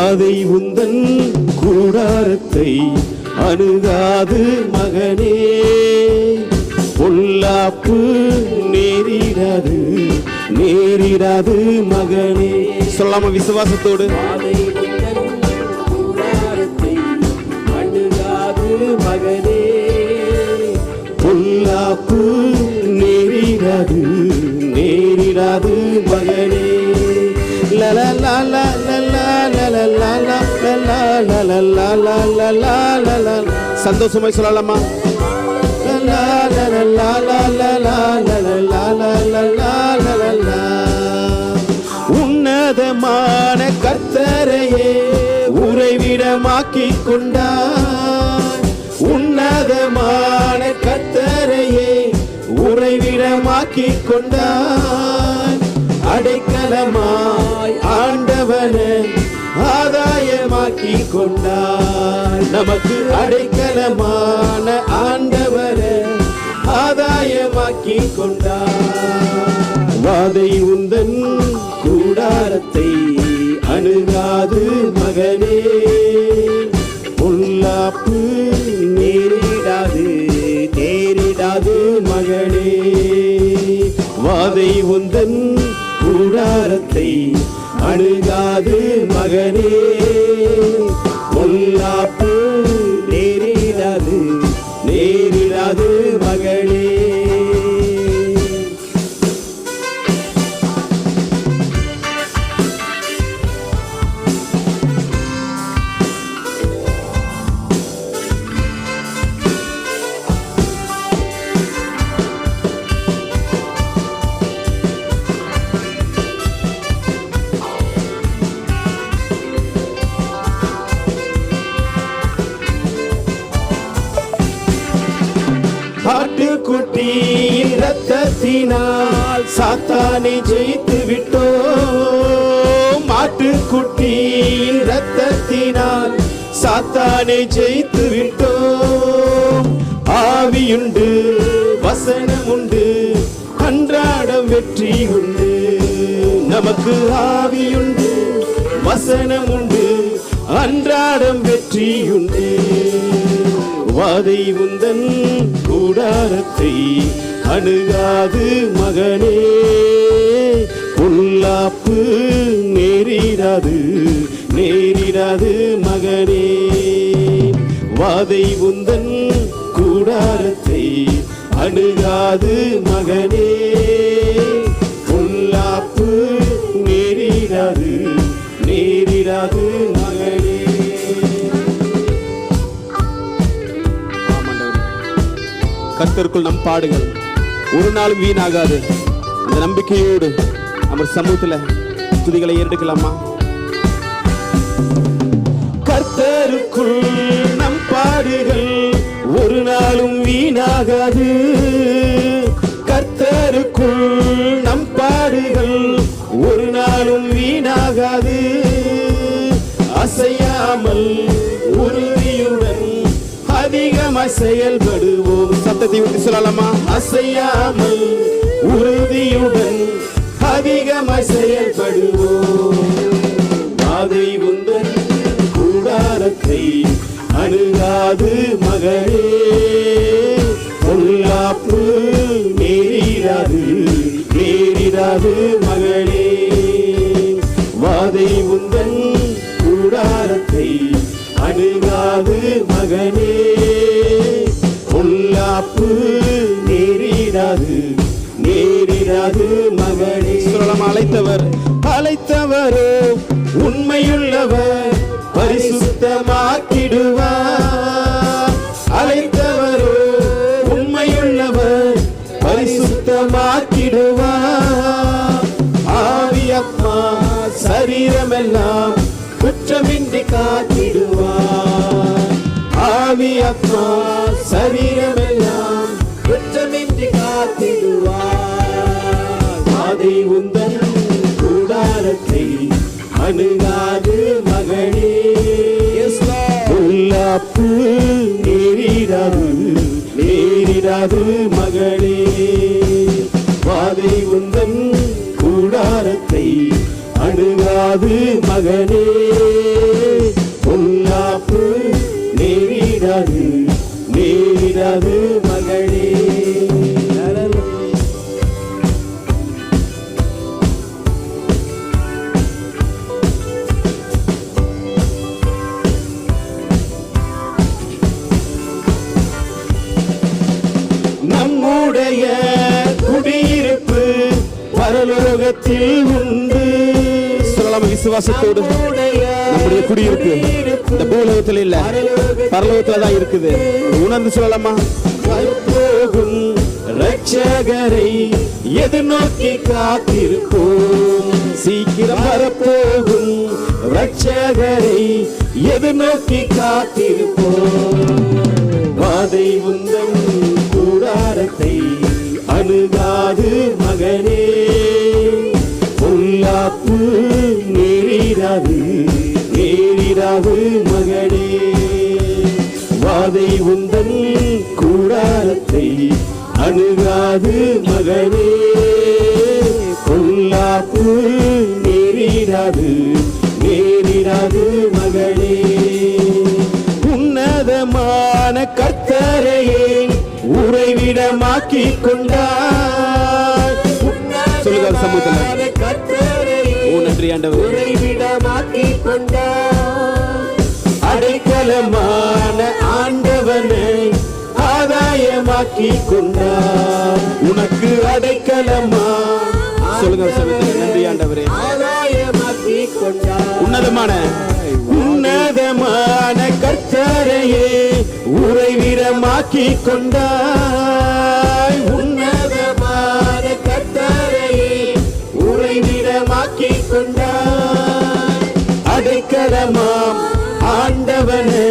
வாதை உந்தன் கூடாரத்தை அணுகாது மகனே. பொல்லாப்பு நேரிடாது நேரிடாது மகனே. சொல்லாம விசுவாசத்தோடு. பாதை மகனே. பொல்லாப்பு நேரிடாது நேரிடாது மகனே. சந்தோஷமாய் சொல்லலாமா? உன்னதமான கத்தரையே உறைவிடமாக்கிக் கொண்டார் உன்னதமான கத்தரையே உறைவிடமாக்கிக் கொண்டார் அடைக்கலமாய் ஆண்டவனே ஆதாயமாக்கி கொண்டார் நமக்கு அடைக்கலமான ஆண்டவரே ஆதாயமாக்கி கொண்டார் வாதை உந்தன் கூடாரத்தை அணுகாது மகனே பொல்லாப்பு நேரிடாது நேரிடாது மகனே. வாதை உந்தன் கூடாரத்தை அணுகாது மகனே. ஆட்டுக்குட்டியின் ரத்தத்தினால் சாத்தானை ஜெயித்து விட்டோம். ஆட்டுக்குட்டியின் ரத்தத்தினால் சாத்தானை ஜெயித்து விட்டோம். ஆவியுண்டு வசனம் உண்டு அன்றாடம் வெற்றி உண்டு நமக்கு ஆவியுண்டு வசனம் உண்டு அன்றாடம் வெற்றியுண்டு. வாதை உந்தன் கூடாரத்தை அணுகாது மகனே. பொல்லாப்பு நேரிடாது நேரிடாது மகனே. வாதை உந்தன் கூடாரத்தை அணுகாது மகனே. பொல்லாப்பு நேரிடாது நேரிடாது கர்த்தருக்குள் நம் பாடுகள். ஒரு நாளும் வீணாகாது. அந்த நம்பிக்கையோடு நம்ம சமூகத்தில் துதிகளை ஏறெடுக்கலாமா? கர்த்தருக்குள் நம் பாடுகள் ஒரு நாளும் வீணாகாது. கர்த்தருக்குள் நம் பாடுகள் ஒரு நாளும் வீணாகாது. அசையாமல் உறுதியுடன் அதிகமாய் செயல்படுவோம். சத்தத்தை ஊற்றி சொல்லலாமா? அசையாமல் உறுதியுடன் அதிகமாய் செயல்படுவோம். அதை உந்தன் கூடாரத்தை அணுகாது மகளே. பொல்லாப்பு நேரிடாது நேரிடாது மகளே. வாதை உந்தன் கூடாரத்தை அணுகாது மகனே நேரிடாது நேரிடாது மகனே சொல்லலாம் அழைத்தவர். அழைத்தவரோ உண்மையுள்ளவர் பரிசுத்தமாக்கிடுவார். அழைத்தவரோ உண்மையுள்ளவர் பரிசுத்தமாக்கிடுவார். ஆவியம்மா சரீரமெல்லாம் குற்றமின்றி காத்திடுவார். ஆவியம்மா சரீரமெல்லாம் அணுகாது மகனே. உள்ளாப்பு நேரிடாது நேரிடாது மகளே பாதை உந்தன் கூடாரத்தை அணுகாது மகனே. உள்ளாப்பு நேரிடாது நேரிடாது மகளே விசுவாசத்தோடு நம்முடைய குடியிருப்பு இந்த பூலோகத்தில் இல்ல பரலோகத்துல தான் இருக்குது. உணர்ந்து சொல்லலாமா? வரப்போகும் ரட்சகரை எதிர்நோக்கி காத்திருப்போம். சீக்கிரம் வரப்போகும் ரட்சகரை எதிர்நோக்கி காத்திருப்போம். வாதை உந்தம் கூடாரத்தை அணுகாது மகனே. பொல்லாப்பு நேரிடாது நேரிடாது மகனே. வாதை உந்தன் கூடாரத்தை அணுகாது மகனே. பொல்லாப்பு நேரிடாது நேரிடாது மகளே உன்னதமான கர்த்தரையே உறைவிடமாக்கி கொண்டாய்? சொல்லுங்க அவர் சமூகத்துல நன்றி ஆண்டவர். உறைவிடமாக்கி கொண்டார். அடைக்கலமான ஆண்டவனை ஆதாயமாக்கி கொண்டார். உனக்கு அடைக்கலமா? சொல்லுங்க நன்றி ஆண்டவரே. ஆதாயமாக்கி கொண்டார். உன்னதமான உன்னதமான கர்த்தரையே உறைவிடமாக்கி கொண்டாய் அடைக்கலமாம் ஆண்டவனே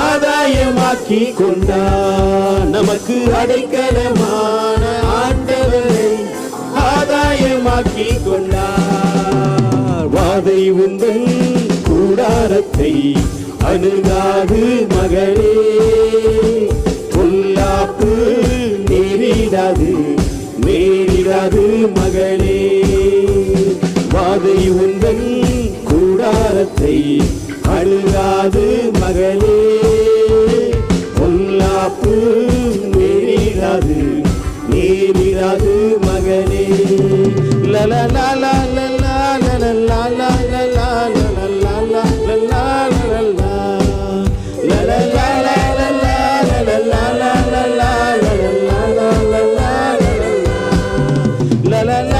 ஆதாயமாக்கி கொண்டார் நமக்கு அடைக்கலமான ஆண்டவனை ஆதாயமாக்கி கொண்டார் வாதை உந்தன் கூடாரத்தை அணுகாது மகளே. பொல்லாப்பு நேரிடாது நேரிடாது மகளே. வாதை உந்தன் கூடாரத்தை அழுகாது மகளே பொல்லாப்பு நேரிடாது நேரிடாது மகளே லல லல லல லல லல லல லல லல லல லல லல